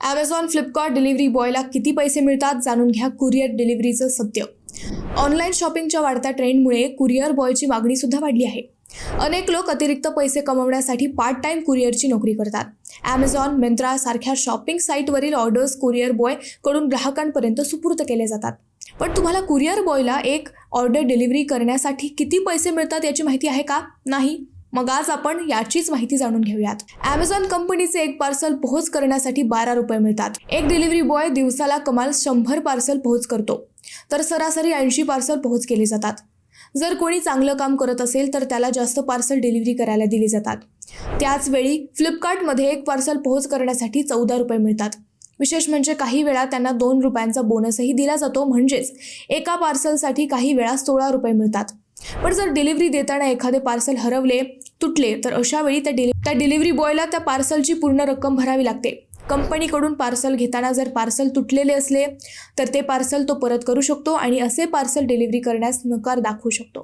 Amazon Flipkart delivery बॉयला किती पैसे मिळतात जाणून घ्या कुरिअर डिलिव्हरीचं सत्य. ऑनलाईन शॉपिंगच्या वाढत्या ट्रेंडमुळे कुरिअर बॉयची मागणी सुद्धा वाढली आहे. अनेक लोक अतिरिक्त पैसे कमवण्यासाठी पार्ट टाइम कुरिअरची नोकरी करतात. ॲमेझॉन मिंत्रा सारख्या शॉपिंग साईटवरील ऑर्डर्स कुरिअर बॉयकडून ग्राहकांपर्यंत सुपूर्द केले जातात. पण तुम्हाला कुरिअर बॉयला एक ऑर्डर डिलिव्हरी करण्यासाठी किती पैसे मिळतात याची माहिती आहे का? नाही? मग आज आपण याचीच माहिती जाणून घेऊयात. ॲमेझॉन कंपनीचे एक पार्सल पोहोच करण्यासाठी बारा रुपये मिळतात. एक डिलिव्हरी बॉय दिवसाला कमाल शंभर पार्सल पोहोच करतो. तर सरासरी ऐंशी पार्सल पोहोच केले जातात. जर कोणी चांगलं काम करत असेल तर त्याला जास्त पार्सल डिलिव्हरी करायला दिली जातात. त्याचवेळी फ्लिपकार्टमध्ये एक पार्सल पोहोच करण्यासाठी चौदा रुपये मिळतात. विशेष म्हणजे काही वेळा त्यांना दोन रुपयांचा बोनसही दिला जातो. म्हणजेच एका पार्सलसाठी काही वेळा सोळा रुपये मिळतात. पण जर डिलिव्हरी देताना एखादे पार्सल हरवले तुटले तर अशा वेळी त्या डिलि त्या डिलिव्हरी बॉयला त्या पार्सलची पूर्ण रक्कम भरावी लागते. कंपनीकडून पार्सल घेताना जर पार्सल तुटलेले असले तर ते पार्सल तो परत करू शकतो आणि असे पार्सल डिलिव्हरी करण्यास नकार दाखवू शकतो.